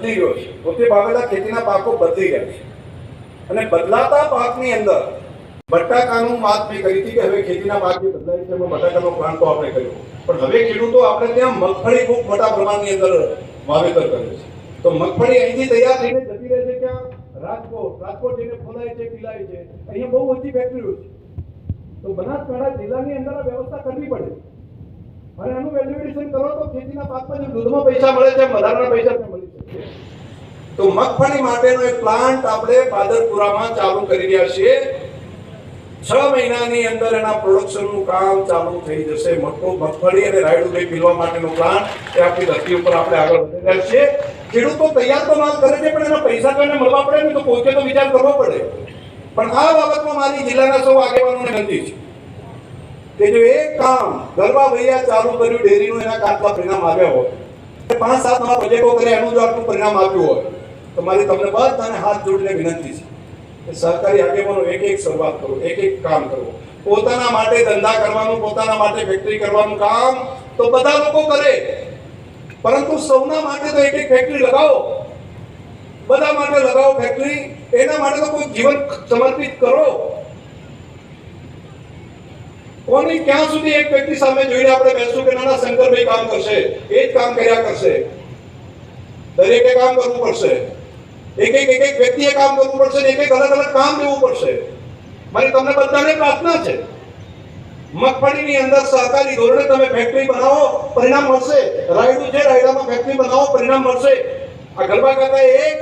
બદલી ગયો છે. પોતે વાવેલા ખેતીના પાકો બદલી ગયા છે. અને બદલાતા પાકની અંદર બટાકાનું વાત મેં કરી હતી કે હવે ખેતીના પાક જે બદલાય છે. એમાં બટાકાનો પ્લાન તો આપણે કર્યો. પણ હવે ખેડૂતો આપણે ત્યાં મગફળી ખૂબ મોટા પ્રમાણની અંદર વાવેતર કર્યું છે. તો મગફળી અહીંથી તૈયાર થઈને જતી રહે છે ક્યાં? રાજકોટ. રાજકોટ જઈને ફોલાય છે, પીલાય છે. અહીંયા બહુ ઓછી ફેક્ટરીઓ છે. તો બનાસકાંઠા જિલ્લાની અંદર વ્યવસ્થા કરવી પડે. અને એનું વેલ્યુએશન કરો તો ખેતીના પાકમાં જે દૂધમાં પૈસા મળે છે, વધારાના પૈસા મળી શકે. તો મગફળી માટેનો એક પ્લાન્ટ આપણે બાદરપુરામાં ચાલુ કરી રહ્યા છીએ. છ મહિનાની અંદર એના પ્રોડક્શનનું કામ ચાલુ થઈ જશે. મકો મગફળી અને રાયડું દહીં પીલવા માટેનો પ્લાન્ટ એ આપણી ધરતી ઉપર આપણે આગળ વધી રહ્યા છીએ. ખેડૂતો તૈયાર તો માલ કરે છે, પણ એના પૈસા તો એને મળવા પડે ને તો પોતે તો વિચાર કરવો પડે. પણ આ બાબતમાં મારી જિલ્લાના સૌ આગેવાનોને વિનંતી છે. કે જો એક કામ ગરબા ભૈયા ચાલુ કર્યું, ડેરીનું એના આટલા પરિણામ આવ્યા હોય પાંચ સાત નવા પ્રોજેક્ટો કરે એનું જો આટલું પરિણામ આપ્યું હોય, તો મારી તમને બધાને હાથ જોડીને વિનંતી છે કે સહકારી આગેવાનો એક એક શરૂઆત કરો, એક એક કામ કરો. પોતાના માટે ધંધા કરવાનું, પોતાના માટે ફેક્ટરી કરવાનું કામ તો બધા લોકો કરે. પરંતુ સૌના માટે તો એક એક ફેક્ટરી લગાવો. બધા માટે લગાવો ફેક્ટરી એના માટે તો કોઈ જીવન સમર્પિત કરો. કોની ક્યાં સુધી એક વ્યક્તિ સામે જોઈને આપણે બેસું કે નાના શંકરભાઈ કામ કરશે, એ જ કામ કર્યા કરશે. દરેકે કામ કરવું પડશે. એક એક એક એક વ્યક્તિએ કામ કરવું પડશે એક એક અલગ અલગ કામ લેવું પડશે. મારી તમને બધાને પ્રાર્થના છે. મગફળીની અંદર સહકારી ધોરણે તમે ફેક્ટરી બનાવો, પરિણામ મળશે. રાયડું છે, રાયડામાં ફેક્ટરી બનાવો, પરિણામ મળશે. આ ગરબા કાકા એક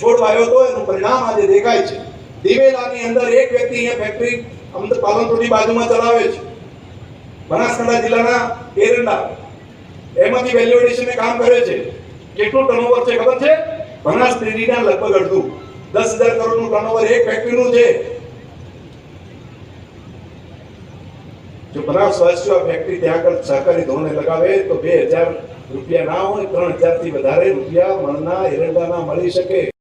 છોડ વાયો હતો એનું પરિણામ આજે દેખાય છે. દિવેલાની અંદર એક વ્યક્તિ અહીંયા ફેક્ટરી અમદાવાદ પાલનપુરની બાજુમાં ચલાવે છે. બનાસકાંઠા જિલ્લાના એરંડા એમાંથી વેલ્યુએશન કામ કરે છે. કેટલું ટર્નઓવર છે ખબર છે? બનાસ ડેરીના લગભગ અડધું. દસ હજાર કરોડનું ટર્નઓવર એક ફેક્ટરીનું છે. જો બનાસ આ ફેક્ટરી ત્યાં આગળ સહકારી ધોરણે લગાવે તો બે હજાર રૂપિયા ના હોય, ત્રણ હજારથી વધારે રૂપિયા મણના એરંડાના મળી શકે.